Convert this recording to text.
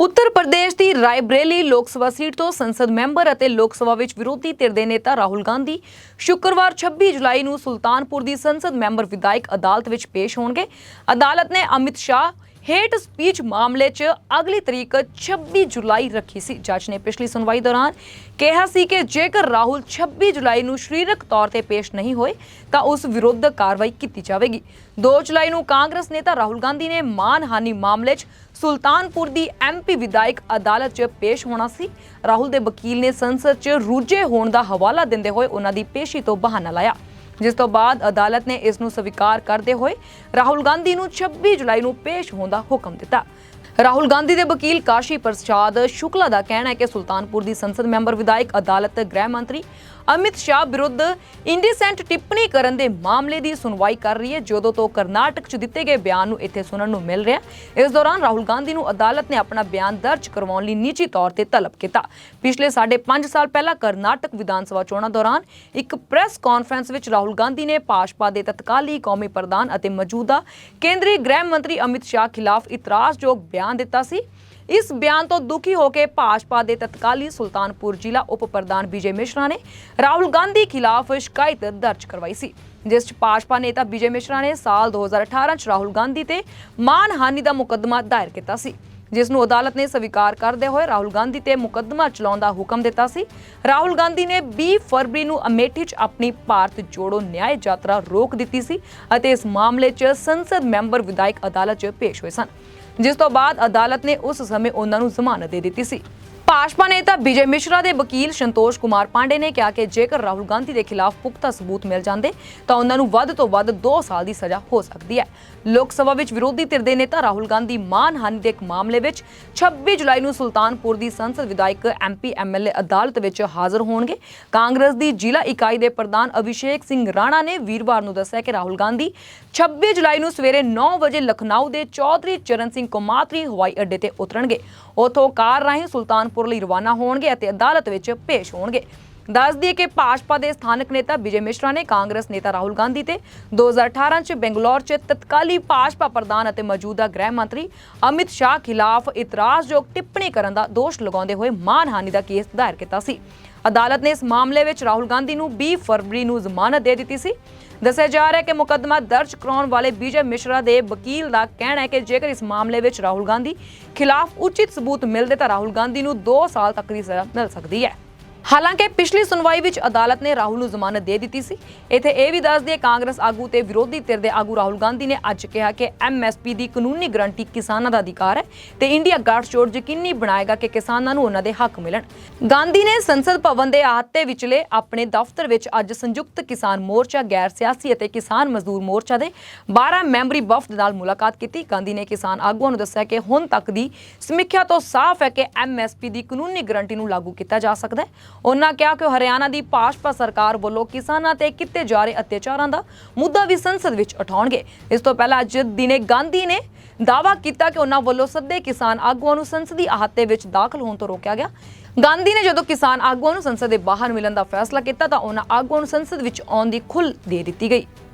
ਉੱਤਰ ਪ੍ਰਦੇਸ਼ ਦੀ ਰਾਏਬਰੇਲੀ ਲੋਕ ਸਭਾ ਸੀਟ ਤੋਂ ਸੰਸਦ ਮੈਂਬਰ ਅਤੇ ਲੋਕ ਸਭਾ ਵਿੱਚ ਵਿਰੋਧੀ ਧਿਰ ਦੇ ਨੇਤਾ ਰਾਹੁਲ ਗਾਂਧੀ ਸ਼ੁੱਕਰਵਾਰ 26 ਜੁਲਾਈ ਨੂੰ ਸੁਲਤਾਨਪੁਰ ਦੀ ਸੰਸਦ ਮੈਂਬਰ ਵਿਧਾਇਕ ਅਦਾਲਤ ਵਿੱਚ ਪੇਸ਼ ਹੋਣਗੇ। ਅਦਾਲਤ ਨੇ ਅਮਿਤ ਸ਼ਾਹ ਹੇਟ ਸਪੀਚ ਮਾਮਲੇ 'ਚ ਅਗਲੀ ਤਰੀਕ 26 ਜੁਲਾਈ ਰੱਖੀ ਸੀ। ਜੱਜ ਨੇ ਪਿਛਲੀ ਸੁਣਵਾਈ ਦੌਰਾਨ ਕਿਹਾ ਸੀ ਕਿ ਜੇਕਰ ਰਾਹੁਲ 26 ਜੁਲਾਈ ਨੂੰ ਸਰੀਰਕ ਤੌਰ ਤੇ ਪੇਸ਼ ਨਹੀਂ ਹੋਏ, ਤਾਂ ਉਸ ਵਿਰੁੱਧ ਕਾਰਵਾਈ ਕੀਤੀ ਜਾਵੇਗੀ। 2 ਜੁਲਾਈ ਨੂੰ ਕਾਂਗਰਸ ਨੇਤਾ ਰਾਹੁਲ ਗਾਂਧੀ ਨੇ ਮਾਨਹਾਨੀ ਮਾਮਲੇ 'ਚ ਸੁਲਤਾਨਪੁਰ ਦੀ ਐਮਪੀ ਵਿਧਾਇਕ ਅਦਾਲਤ 'ਚ ਪੇਸ਼ ਹੋਣਾ ਸੀ। ਰਾਹੁਲ ਦੇ ਵਕੀਲ ਨੇ ਸੰਸਦ 'ਚ ਰੂਝੇ ਹੋਣ ਦਾ ਹਵਾਲਾ ਦਿੰਦੇ ਹੋਏ ਉਹਨਾਂ ਦੀ ਪੇਸ਼ੀ ਤੋਂ ਬਹਾਨਾ ਲਾਇਆ। ਜਿਸ ਤੋਂ ਬਾਅਦ ਅਦਾਲਤ ਨੇ ਇਸ ਨੂੰ ਸਵੀਕਾਰ ਕਰਦੇ ਹੋਏ ਰਾਹੁਲ ਗਾਂਧੀ ਨੂੰ 26 ਜੁਲਾਈ ਨੂੰ ਪੇਸ਼ ਹੋਣ ਦਾ ਹੁਕਮ ਦਿੱਤਾ। ਰਾਹੁਲ ਗਾਂਧੀ ਦੇ ਵਕੀਲ ਕਾਸ਼ੀ ਪ੍ਰਸਾਦ ਸ਼ੁਕਲਾ ਦਾ ਕਹਿਣਾ ਹੈ ਕਿ ਸੁਲਤਾਨਪੁਰ ਦੀ ਸੰਸਦ ਮੈਂਬਰ ਵਿਧਾਇਕ ਅਦਾਲਤ ਗ੍ਰਹਿ ਮੰਤਰੀ ਅਮਿਤ ਸ਼ਾਹ ਵਿਰੁੱਧ ਇੰਡੀਸੈਂਟ ਟਿੱਪਣੀ ਕਰਨ ਦੇ ਮਾਮਲੇ ਦੀ ਸੁਣਵਾਈ ਕਰ ਰਹੀ ਹੈ। ਜਦੋਂ ਤੋਂ ਕਰਨਾਟਕ 'ਚ ਦਿੱਤੇ ਗਏ ਬਿਆਨ ਨੂੰ ਇੱਥੇ ਸੁਣਨ ਨੂੰ ਮਿਲ ਰਿਹਾ ਇਸ ਦੌਰਾਨ ਰਾਹੁਲ ਗਾਂਧੀ ਨੂੰ ਅਦਾਲਤ ਨੇ ਆਪਣਾ ਬਿਆਨ ਦਰਜ ਕਰਵਾਉਣ ਲਈ ਨਿੱਜੀ ਤੌਰ ਤੇ ਤਲਬ ਕੀਤਾ। ਪਿਛਲੇ ਸਾਢੇ 5 ਸਾਲ ਪਹਿਲਾਂ ਕਰਨਾਟਕ ਵਿਧਾਨ ਸਭਾ ਚੋਣਾਂ ਦੌਰਾਨ ਇੱਕ ਪ੍ਰੈਸ ਕਾਨਫਰੰਸ ਵਿੱਚ ਰਾਹੁਲ ਗਾਂਧੀ ਨੇ ਭਾਜਪਾ ਦੇ ਤਤਕਾਲੀ ਕੌਮੀ ਪ੍ਰਧਾਨ ਅਤੇ ਮੌਜੂਦਾ ਕੇਂਦਰੀ ਗ੍ਰਹਿ ਮੰਤਰੀ ਅਮਿਤ ਸ਼ਾਹ ਖਿਲਾਫ ਇਤਰਾਜ਼ਯੋਗ ਬਿਆਨ ਦਿੱਤਾ ਸੀ। ਇਸ ਬਿਆਨ ਤੋਂ ਦੁਖੀ ਹੋ ਕੇ ਭਾਜਪਾ ਦੇ ਤਤਕਾਲੀ ਸੁਲਤਾਨਪੁਰ ਜ਼ਿਲ੍ਹਾ ਉਪ ਪ੍ਰਧਾਨ ਵਿਜੇ ਮਿਸ਼ਰਾ ਨੇ ਰਾਹੁਲ ਗਾਂਧੀ ਖਿਲਾਫ ਸ਼ਿਕਾਇਤ ਦਰਜ ਕਰਵਾਈ ਸੀ, ਜਿਸ 'ਚ ਭਾਜਪਾ ਨੇਤਾ ਵਿਜੇ ਮਿਸ਼ਰਾ ਨੇ ਸਾਲ 2018 'ਚ ਰਾਹੁਲ ਗਾਂਧੀ ਤੇ ਮਾਨਹਾਨੀ ਦਾ ਮੁਕੱਦਮਾ ਦਾਇਰ ਕੀਤਾ ਸੀ, ਜਿਸ ਨੂੰ ਅਦਾਲਤ ਨੇ ਸਵੀਕਾਰ ਕਰਦੇ ਹੋਏ ਰਾਹੁਲ ਗਾਂਧੀ ਤੇ ਮੁਕੱਦਮਾ ਚਲਾਉਣ ਦਾ ਹੁਕਮ ਦਿੱਤਾ ਸੀ। ਰਾਹੁਲ ਗਾਂਧੀ ਨੇ 20 ਫਰਵਰੀ ਨੂੰ ਅਮੇਠੀ 'ਚ ਆਪਣੀ ਭਾਰਤ ਜੋੜੋ ਨਿਆਂ ਯਾਤਰਾ ਰੋਕ ਦਿੱਤੀ ਸੀ ਅਤੇ ਇਸ ਮਾਮਲੇ 'ਚ ਸੰਸਦ ਮੈਂਬਰ ਵਿਧਾਇਕ ਅਦਾਲਤ 'ਚ ਪੇਸ਼ ਹੋਏ ਸਨ। ਜਿਸ ਤੋਂ ਬਾਅਦ ਅਦਾਲਤ ਨੇ ਉਸ ਸਮੇਂ ਉਹਨਾਂ ਨੂੰ ਜ਼ਮਾਨਤ ਦੇ ਦਿੱਤੀ ਸੀ। ਭਾਜਪਾ ਨੇਤਾ ਵਿਜੇ ਮਿਸ਼ਰਾ ਦੇ ਵਕੀਲ ਸੰਤੋਸ਼ ਕੁਮਾਰ ਪਾਂਡੇ ਨੇ ਕਿਹਾ ਕਿ ਜੇਕਰ ਰਾਹੁਲ ਗਾਂਧੀ ਦੇ ਖਿਲਾਫ ਪੁਖਤਾ ਸਬੂਤ ਮਿਲ ਜਾਂਦੇ, ਤਾਂ ਉਹਨਾਂ ਨੂੰ ਵੱਧ ਤੋਂ ਵੱਧ 2 ਸਾਲ ਦੀ ਸਜ਼ਾ ਹੋ ਸਕਦੀ ਹੈ। ਲੋਕ ਸਭਾ ਵਿੱਚ ਵਿਰੋਧੀ ਧਿਰ ਦੇ ਨੇਤਾ ਰਾਹੁਲ ਗਾਂਧੀ ਮਾਨਹਾਨੀ ਦੇ ਇੱਕ ਮਾਮਲੇ ਵਿੱਚ 26 ਜੁਲਾਈ ਨੂੰ ਸੁਲਤਾਨਪੁਰ ਦੀ ਸੰਸਦ ਵਿਧਾਇਕ ਐਮਪੀ ਐਮਐਲਏ ਅਦਾਲਤ ਵਿੱਚ ਹਾਜ਼ਰ ਹੋਣਗੇ। ਕਾਂਗਰਸ ਦੀ ਜ਼ਿਲ੍ਹਾ ਇਕਾਈ ਦੇ ਪ੍ਰਧਾਨ ਅਭਿਸ਼ੇਕ ਸਿੰਘ ਰਾਣਾ ਨੇ ਵੀਰਵਾਰ ਨੂੰ ਦੱਸਿਆ ਕਿ ਰਾਹੁਲ ਗਾਂਧੀ 26 ਜੁਲਾਈ ਨੂੰ ਸਵੇਰੇ 9 ਵਜੇ ਲਖਨਊ ਦੇ ਚੌਧਰੀ ਚਰਨ ਸਿੰਘ ਕੁਮਾਤਰੀ ਹਵਾਈ ਅੱਡੇ ਤੇ ਉਤਰਨਗੇ। ਉਥੋਂ ਕਾਰ ਰਾਹੀਂ ਸੁਲਤਾਨਪੁਰ ਲਈ ਰਵਾਨਾ ਹੋਣਗੇ ਅਤੇ ਅਦਾਲਤ ਵਿੱਚ ਪੇਸ਼ ਹੋਣਗੇ। ਦੱਸ ਦਈਏ ਕਿ ਭਾਜਪਾ ਦੇ ਸਥਾਨਕ ਨੇਤਾ ਵਿਜੇ ਮਿਸ਼ਰਾ ਨੇ ਕਾਂਗਰਸ ਨੇਤਾ ਰਾਹੁਲ ਗਾਂਧੀ ਤੇ 2018 ਚ ਬੰਗਲੌਰ ਚ ਤਤਕਾਲੀ ਭਾਜਪਾ ਪ੍ਰਧਾਨ ਅਤੇ ਮੌਜੂਦਾ ਗ੍ਰਹਿ ਮੰਤਰੀ ਅਮਿਤ ਸ਼ਾਹ ਖਿਲਾਫ ਇਤਰਾਜ਼ਯੋਗ ਟਿੱਪਣੀ ਕਰਨ ਦਾ ਦੋਸ਼ ਲਗਾਉਂਦੇ ਹੋਏ ਮਾਨਹਾਨੀ ਦਾ ਕੇਸ ਦਾਇਰ ਕੀਤਾ ਸੀ। ਅਦਾਲਤ ਨੇ ਇਸ ਮਾਮਲੇ ਵਿੱਚ ਰਾਹੁਲ ਗਾਂਧੀ ਨੂੰ 20 ਫਰਵਰੀ ਨੂੰ ਜ਼ਮਾਨਤ ਦੇ ਦਿੱਤੀ ਸੀ। ਦੱਸਿਆ ਜਾ ਰਿਹਾ ਹੈ ਕਿ ਮੁਕੱਦਮਾ ਦਰਜ ਕਰਾਉਣ ਵਾਲੇ ਵਿਜੇ ਮਿਸ਼ਰਾ ਦੇ ਵਕੀਲ ਦਾ ਕਹਿਣਾ ਹੈ ਕਿ ਜੇਕਰ ਇਸ ਮਾਮਲੇ ਵਿੱਚ ਰਾਹੁਲ ਗਾਂਧੀ ਖਿਲਾਫ ਉਚਿਤ ਸਬੂਤ ਮਿਲਦੇ ਤਾਂ ਰਾਹੁਲ ਗਾਂਧੀ ਨੂੰ 2 ਸਾਲ ਤੱਕ ਦੀ ਸਜ਼ਾ ਮਿਲ ਸਕਦੀ ਹੈ। ਹਾਲਾਂਕਿ ਪਿਛਲੀ ਸੁਣਵਾਈ ਵਿੱਚ ਅਦਾਲਤ ਨੇ ਰਾਹੁਲ ਨੂੰ ਜ਼ਮਾਨਤ ਦੇ ਦਿੱਤੀ ਸੀ। ਇੱਥੇ ਇਹ ਵੀ ਦੱਸ ਦਈਏ ਕਾਂਗਰਸ ਆਗੂ ਤੇ ਵਿਰੋਧੀ ਧਿਰ ਦੇ ਆਗੂ ਰਾਹੁਲ ਗਾਂਧੀ ਨੇ ਅੱਜ ਕਿਹਾ ਕਿ ਐਮਐਸਪੀ ਦੀ ਕਾਨੂੰਨੀ ਗਰੰਟੀ ਕਿਸਾਨਾਂ ਦਾ ਅਧਿਕਾਰ ਹੈ ਤੇ ਇੰਡੀਆ ਗੱਠਜੋੜ ਯਕੀਨੀ ਬਣਾਏਗਾ ਕਿ ਕਿਸਾਨਾਂ ਨੂੰ ਉਹਨਾਂ ਦੇ ਹੱਕ ਮਿਲਣ। ਗਾਂਧੀ ਨੇ ਸੰਸਦ ਭਵਨ ਦੇ ਅਹਾਤੇ ਵਿਚਲੇ ਆਪਣੇ ਦਫ਼ਤਰ ਵਿੱਚ ਅੱਜ ਸੰਯੁਕਤ ਕਿਸਾਨ ਮੋਰਚਾ, ਗੈਰ ਸਿਆਸੀ ਅਤੇ ਕਿਸਾਨ ਮਜ਼ਦੂਰ ਮੋਰਚਾ ਦੇ 12 ਮੈਂਬਰੀ ਵਫਦ ਨਾਲ ਮੁਲਾਕਾਤ ਕੀਤੀ। ਗਾਂਧੀ ਨੇ ਕਿਸਾਨ ਆਗੂਆਂ ਨੂੰ ਦੱਸਿਆ ਕਿ ਹੁਣ ਤੱਕ ਦੀ ਸਮੀਖਿਆ ਤੋਂ ਸਾਫ਼ ਹੈ ਕਿ ਐਮਐਸਪੀ ਦੀ ਕਾਨੂੰਨੀ ਗਰੰਟੀ ਨੂੰ ਲਾਗੂ ਕੀਤਾ ਜਾ ਸਕਦਾ ਹੈ। ਉਹਨਾਂ ਕਿਹਾ ਕਿ ਹਰਿਆਣਾ ਦੀ ਭਾਜਪਾ ਸਰਕਾਰ ਵੱਲੋਂ ਕਿਸਾਨਾਂ ਤੇ ਕੀਤੇ ਜਾ ਰਹੇ ਅਤਿਆਚਾਰਾਂ ਦਾ ਮੁੱਦਾ ਵੀ ਸੰਸਦ ਵਿੱਚ ਉਠਾਉਣਗੇ। ਇਸ ਤੋਂ ਪਹਿਲਾਂ ਅੱਜ ਦਿਨੇ ਗਾਂਧੀ ਨੇ ਦਾਅਵਾ ਕੀਤਾ ਕਿ ਉਹਨਾਂ ਵੱਲੋਂ ਸੱਦੇ ਕਿਸਾਨ ਆਗੂਆਂ ਨੂੰ ਸੰਸਦੀ ਅਹਾਤੇ ਵਿੱਚ ਦਾਖਲ ਹੋਣ ਤੋਂ ਰੋਕਿਆ ਗਿਆ। ਗਾਂਧੀ ਨੇ ਜਦੋਂ ਕਿਸਾਨ ਆਗੂਆਂ ਨੂੰ ਸੰਸਦ ਦੇ ਬਾਹਰ ਮਿਲਣ ਦਾ ਫੈਸਲਾ ਕੀਤਾ ਤਾਂ ਉਹਨਾਂ ਆਗੂਆਂ ਨੂੰ ਸੰਸਦ ਵਿੱਚ ਆਉਣ ਦੀ ਖੁੱਲ੍ਹ ਦੇ ਦਿੱਤੀ ਗਈ।